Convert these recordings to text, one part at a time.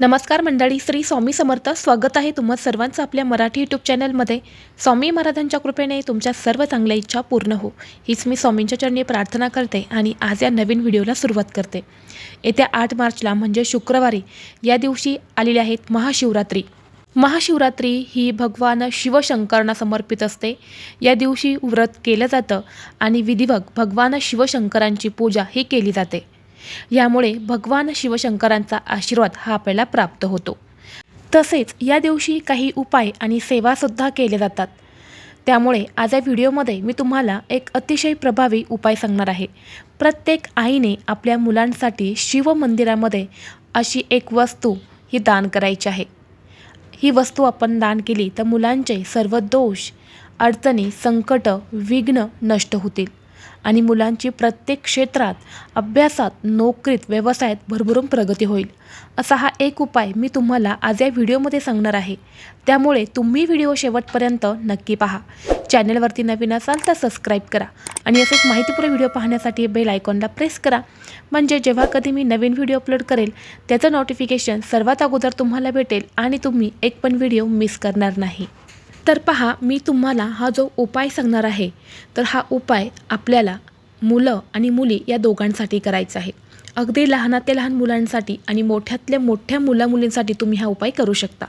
नमस्कार मंडळी श्री स्वामी समर्थ. स्वागत आहे तुम्हा सर्वांचं आपल्या मराठी यूट्यूब चॅनलमध्ये. स्वामी महाराजांच्या कृपेने तुमच्या सर्व चांगल्या इच्छा पूर्ण हो. हीच मी स्वामींच्या चरणी प्रार्थना करते आणि आज या नवीन व्हिडिओला सुरुवात करते. येत्या आठ मार्चला म्हणजे शुक्रवारी या दिवशी आलेल्या आहेत महाशिवरात्री. महाशिवरात्री ही भगवान शिवशंकरांना समर्पित असते. या दिवशी व्रत केलं जातं आणि विधिवक भगवान शिवशंकरांची पूजा ही केली जाते. यामुळे भगवान शिवशंकरांचा आशीर्वाद हा आपल्याला प्राप्त होतो. तसेच या दिवशी काही उपाय आणि सेवासुद्धा केले जातात. त्यामुळे आज या व्हिडिओमध्ये मी तुम्हाला एक अतिशय प्रभावी उपाय सांगणार आहे. प्रत्येक आईने आपल्या मुलांसाठी शिव मंदिरामध्ये अशी एक वस्तू ही दान करायची आहे. ही वस्तू आपण दान केली तर मुलांचे सर्व दोष अडचणी संकट विघ्न नष्ट होतील. आणि मुलांची प्रत्येक क्षेत्रात अभ्यासात नोकरीत व्यवसायात भरभरून प्रगती होईल. असा हा एक उपाय मी तुम्हाला आज या व्हिडिओमध्ये सांगणार आहे. त्यामुळे तुम्ही व्हिडिओ शेवटपर्यंत नक्की पहा. चॅनलवरती नवीन असाल तर सबस्क्राईब करा आणि असेच माहितीपूर्ण व्हिडिओ पाहण्यासाठी बेल आयकॉनला प्रेस करा. म्हणजे जेव्हा कधी मी नवीन व्हिडिओ अपलोड करेल त्याचं नोटिफिकेशन सर्वात अगोदर तुम्हाला भेटेल आणि तुम्ही एक पण व्हिडिओ मिस करणार नाही. तर पहा मी तुम्हाला हा जो उपाय सांगणार आहे तर हा उपाय आपल्याला मुलं आणि मुली या दोघांसाठी करायचा आहे. अगदी लहानातल्या लहान मुलांसाठी आणि मोठ्यातल्या मोठ्या मुला मुलींसाठी तुम्ही हा उपाय करू शकता.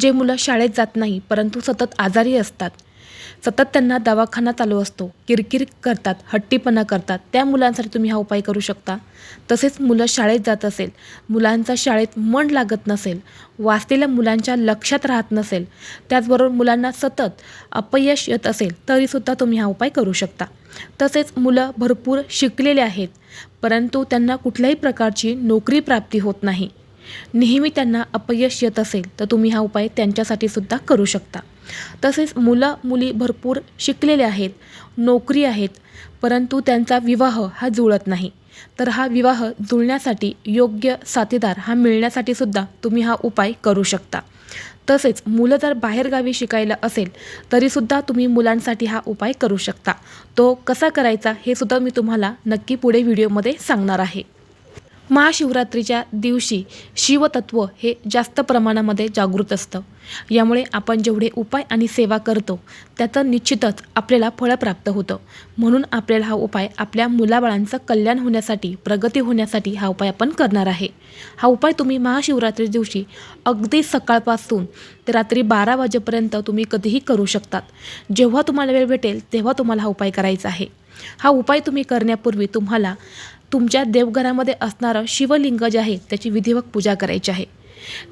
जे मुलं शाळेत जात नाही परंतु सतत आजारी असतात सतत त्यांना दवाखाना चालू असतो. किरकिर करतात हट्टीपणा करतात. त्या मुलांसाठी तुम्ही हा उपाय करू शकता. तसेच मुलं शाळेत जात असेल मुलांचा शाळेत मन लागत नसेल वाचलेल्या मुलांच्या लक्षात राहत नसेल त्याचबरोबर मुलांना सतत अपयश येत असेल तरीसुद्धा तुम्ही हा उपाय करू शकता. तसेच मुलं भरपूर शिकलेले आहेत परंतु त्यांना कुठल्याही प्रकारची नोकरी प्राप्ती होत नाही. नेहमी त्यांना अपयश येत असेल तर तुम्ही हा उपाय त्यांच्यासाठी सुद्धा करू शकता. तसेच मुलं मुली भरपूर शिकलेले आहेत नोकरी आहेत परंतु त्यांचा विवाह हा जुळत नाही. तर हा विवाह जुळण्यासाठी योग्य साथीदार हा मिळण्यासाठी सुद्धा तुम्ही हा उपाय करू शकता. तसेच मुलं जर बाहेरगावी शिकायला असेल तरीसुद्धा तुम्ही मुलांसाठी हा उपाय करू शकता. तो कसा करायचा हे सुद्धा मी तुम्हाला नक्की पुढे व्हिडिओमध्ये सांगणार आहे. महाशिवरात्रीच्या दिवशी शिवतत्व हे जास्त प्रमाणामध्ये जागृत असतं. यामुळे आपण जेवढे उपाय आणि सेवा करतो त्याचं निश्चितच आपल्याला फळ प्राप्त होतं. म्हणून आपल्याला हा उपाय आपल्या मुलाबाळांचं कल्याण होण्यासाठी प्रगती होण्यासाठी हा उपाय आपण करणार आहे. हा उपाय तुम्ही महाशिवरात्री दिवशी अगदी सकाळपासून ते रात्री बारा वाजेपर्यंत तुम्ही कधीही करू शकतात. जेव्हा तुम्हाला वेळ भेटेल तेव्हा तुम्हाला हा उपाय करायचा आहे. हा उपाय तुम्ही करण्यापूर्वी तुम्हाला तुमच्या देवघरामध्ये असणारं शिवलिंग जे आहे त्याची विधिवत पूजा करायची आहे.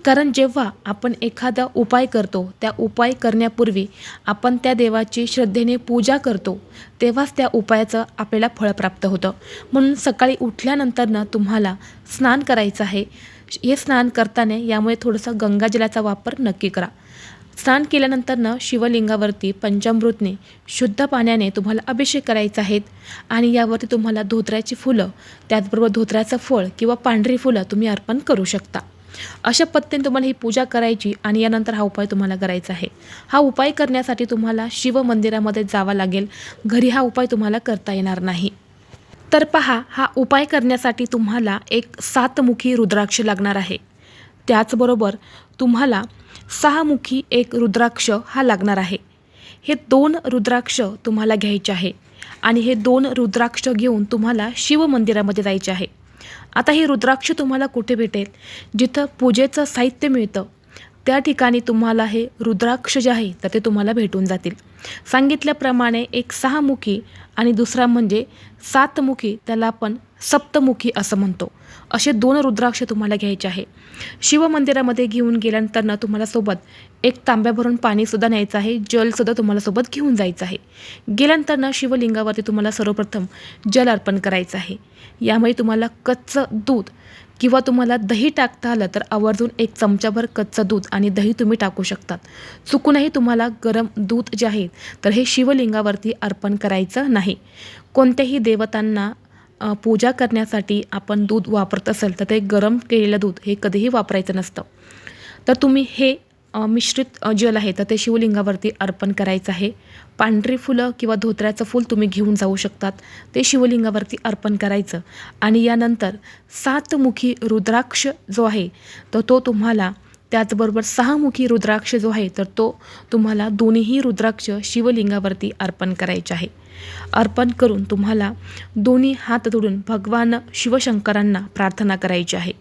कारण जेव्हा आपण एखादा उपाय करतो त्या उपाय करण्यापूर्वी आपण त्या देवाची श्रद्धेने पूजा करतो तेव्हाच त्या उपायाचं आपल्याला फळ प्राप्त होतं. म्हणून सकाळी उठल्यानंतरनं तुम्हाला स्नान करायचं आहे. हे स्नान करताना यामुळे थोडंसं गंगाजलाचा वापर नक्की करा. स्नान केल्यानंतरनं शिवलिंगावरती पंचामृतने शुद्ध पाण्याने तुम्हाला अभिषेक करायचा आहेत आणि यावरती तुम्हाला धोत्र्याची फुलं त्याचबरोबर धोत्र्याचं फळ किंवा पांढरी फुलं तुम्ही अर्पण करू शकता. अशा पद्धतीने तुम्हाला ही पूजा करायची आणि यानंतर हा उपाय तुम्हाला करायचा आहे. हा उपाय करण्यासाठी तुम्हाला शिव मंदिरामध्ये जावं लागेल. घरी हा उपाय तुम्हाला करता येणार नाही. तर पहा हा उपाय करण्यासाठी तुम्हाला एक सातमुखी रुद्राक्ष लागणार आहे. त्याचबरोबर तुम्हाला सहामुखी एक रुद्राक्ष हा लागणार आहे. हे दोन रुद्राक्ष तुम्हाला घ्यायचे आहे आणि हे दोन रुद्राक्ष घेऊन तुम्हाला शिव मंदिरामध्ये जायचे आहे. आता हे रुद्राक्ष तुम्हाला कुठे भेटेल? जिथं पूजेचं साहित्य मिळतं. त्या ठिकाणी तुम्हाला हे रुद्राक्ष जे आहे तर ते तुम्हाला भेटून जातील. सांगितल्याप्रमाणे एक सहामुखी आणि दुसरा म्हणजे सातमुखी त्याला आपण सप्तमुखी असं म्हणतो. असे दोन रुद्राक्ष तुम्हाला घ्यायचे आहे. शिवमंदिरामध्ये घेऊन गेल्यानंतर तुम्हाला सोबत एक तांब्या भरून पाणीसुद्धा न्यायचं आहे. जलसुद्धा तुम्हाला सोबत घेऊन जायचं आहे. गेल्यानंतर ना शिवलिंगावरती तुम्हाला सर्वप्रथम जल अर्पण करायचं आहे. यामुळे तुम्हाला कच्चं दूध किंवा तुम्हाला दही टाकता आलं तर आवर्जून एक चमचाभर कच्चं दूध आणि दही तुम्ही टाकू शकतात. चुकूनही तुम्हाला गरम दूध जे आहे तर हे शिवलिंगावरती अर्पण करायचं नाही. कोणत्याही देवतांना पूजा करण्यासाठी आपण दूध वापरत असेल तर ते गरम केलेलं दूध हे कधीही वापरायचं नसतं. तर तुम्ही हे मिश्रित जल आहे तर ते शिवलिंगावरती अर्पण करायचं आहे. पांढरी फुलं किंवा धोत्र्याचं फूल तुम्ही घेऊन जाऊ शकतात. ते शिवलिंगावरती अर्पण करायचं. आणि यानंतर सातमुखी रुद्राक्ष जो आहे तर तो तुम्हाला त्याचबरोबर सहामुखी रुद्राक्ष जो आहे तर तो तुम्हाला दोन्हीही रुद्राक्ष शिवलिंगावरती अर्पण करायचे आहे. अर्पण करून तुम्हाला दोन्ही हात जोडून भगवान शिवशंकरांना प्रार्थना करायची आहे.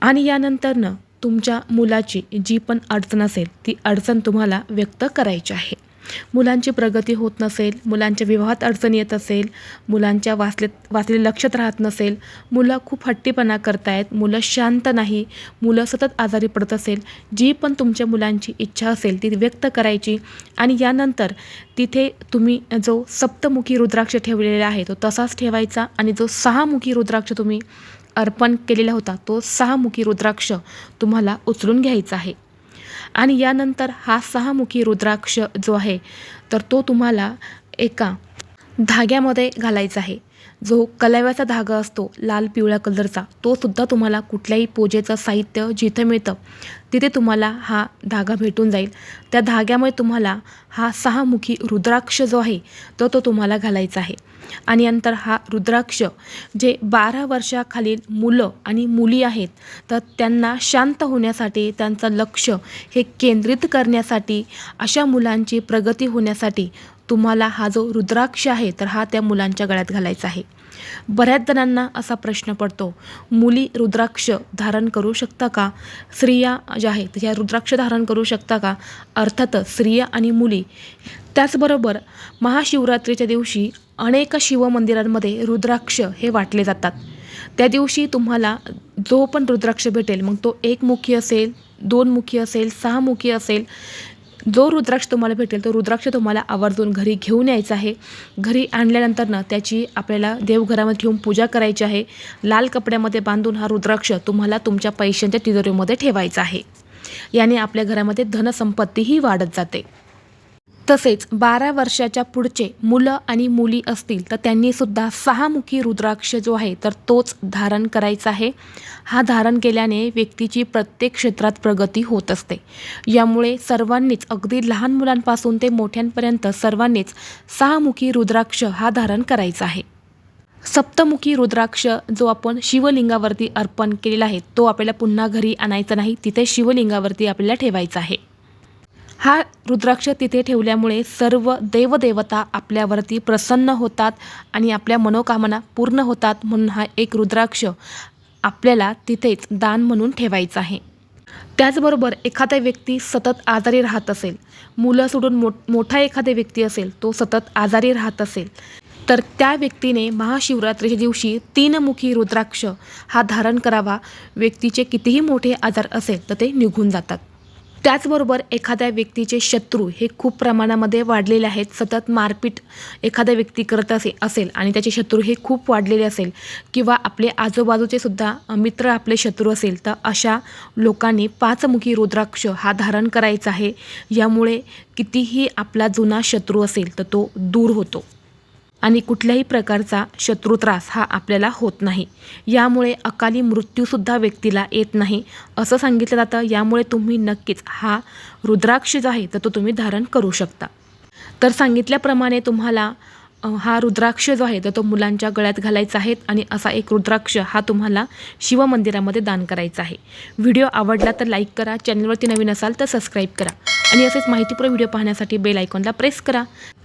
आणि यानंतरनं तुमच्या मुलाची जी पण अडचण असेल ती अडचण तुम्हाला व्यक्त करायची आहे. मुलांची प्रगती होत नसेल मुलांच्या विवाहात अडचण येत असेल मुलांच्या वाचले वाचले लक्षात राहत नसेल मुलं खूप हट्टीपणा करतायत मुलं शांत नाही मुलं सतत आजारी पडत असेल जी पण तुमच्या मुलांची इच्छा असेल ती व्यक्त करायची आणि यानंतर तिथे तुम्ही जो सप्तमुखी रुद्राक्ष ठेवलेला आहे तो तसाच ठेवायचा आणि जो सहामुखी रुद्राक्ष तुम्ही अर्पण केलेला होता तो सहामुखी रुद्राक्ष तुम्हाला उचलून घ्यायचा आहे. आणि यानंतर हा सहामुखी रुद्राक्ष जो आहे तर तो तुम्हाला एका धाग्यामध्ये घालायचा आहे. जो कलाव्याचा धागा असतो लाल पिवळ्या कलरचा तो सुद्धा तुम्हाला कुठल्याही पूजेचं साहित्य जिथं मिळतं तिथे तुम्हाला हा धागा भेटून जाईल. त्या धाग्यामुळे तुम्हाला हा सहामुखी रुद्राक्ष जो आहे तो तो तुम्हाला घालायचा आहे. आणि नंतर हा रुद्राक्ष जे बारा वर्षाखालील मुलं आणि मुली आहेत तर त्यांना शांत होण्यासाठी त्यांचं लक्ष हे केंद्रित करण्यासाठी अशा मुलांची प्रगती होण्यासाठी तुम्हाला हा जो रुद्राक्ष आहे तर हा त्या मुलांच्या गळ्यात घालायचा आहे. बऱ्याच जणांना असा प्रश्न पडतो मुली रुद्राक्ष धारण करू शकता का? स्त्रिया ज्या आहेत ह्या रुद्राक्ष धारण करू शकता का? अर्थातच स्त्रिया आणि मुली. त्याचबरोबर महाशिवरात्रीच्या दिवशी अनेक शिवमंदिरांमध्ये रुद्राक्ष हे वाटले जातात. त्या दिवशी तुम्हाला जो पण रुद्राक्ष भेटेल मग तो एकमुखी असेल दोनमुखी असेल सहामुखी असेल जो रुद्राक्ष तुम्हाला भेटेल तो रुद्राक्ष तुम्हाला आवर्जून घरी घेऊन यायचा आहे. घरी आणल्यानंतरनं त्याची आपल्याला देवघरामध्ये ठेवून पूजा करायची आहे. लाल कपड्यामध्ये बांधून हा रुद्राक्ष तुम्हाला तुमच्या पैशांच्या तिजोरीमध्ये ठेवायचा आहे. याने आपल्या घरामध्ये धनसंपत्तीही वाढत जाते. तसेच बारा वर्षाच्या पुढचे मुलं आणि मुली असतील तर त्यांनीसुद्धा सहामुखी रुद्राक्ष जो आहे तर तोच धारण करायचा आहे. हा धारण केल्याने व्यक्तीची प्रत्येक क्षेत्रात प्रगती होत असते. यामुळे सर्वांनीच अगदी लहान मुलांपासून ते मोठ्यांपर्यंत सर्वांनीच सहामुखी रुद्राक्ष हा धारण करायचा आहे. सप्तमुखी रुद्राक्ष जो आपण शिवलिंगावरती अर्पण केलेला आहे तो आपल्याला पुन्हा घरी आणायचा नाही तिथे शिवलिंगावरती आपल्याला ठेवायचा आहे. हा रुद्राक्ष तिथे ठेवल्यामुळे सर्व देवदेवता आपल्यावरती प्रसन्न होतात आणि आपल्या मनोकामना पूर्ण होतात म्हणून हा एक रुद्राक्ष आपल्याला तिथेच दान म्हणून ठेवायचा आहे. त्याचबरोबर एखादा व्यक्ती सतत आजारी राहत असेल मुलं सोडून मो मोठा एखादा व्यक्ती असेल तो सतत आजारी राहत असेल तर त्या व्यक्तीने महाशिवरात्रीच्या दिवशी तीनमुखी रुद्राक्ष हा धारण करावा. व्यक्तीचे कितीही मोठे आजार असेल तर ते निघून जातात. त्याचबरोबर एखाद्या व्यक्तीचे शत्रू हे खूप प्रमाणामध्ये वाढलेले आहेत. सतत मारपीट एखादा व्यक्ती करत असे असेल आणि त्याचे शत्रू हे खूप वाढलेले असेल किंवा आपले आजूबाजूचे सुद्धा मित्र आपले शत्रू असेल तर अशा लोकांनी पाचमुखी रुद्राक्ष हा धारण करायचा आहे. यामुळे कितीही आपला जुना शत्रू असेल तर तो दूर होतो. आणि कुठल्याही प्रकारचा शत्रुत्रास हा आपल्याला होत नाही. यामुळे अकाली मृत्यूसुद्धा व्यक्तीला येत नाही असं सांगितलं जातं. यामुळे तुम्ही नक्कीच हा रुद्राक्ष जो आहे तर तो तुम्ही धारण करू शकता. तर सांगितल्याप्रमाणे तुम्हाला हा रुद्राक्ष जो आहे तर तो मुलांच्या गळ्यात घालायचा आहे आणि असा एक रुद्राक्ष हा तुम्हाला शिवमंदिरामध्ये दान करायचा आहे. व्हिडिओ आवडला तर लाईक करा चॅनलवरती नवीन असाल तर सबस्क्राईब करा आणि असेच माहितीपूर्ण व्हिडिओ पाहण्यासाठी बेल आयकॉनला प्रेस करा.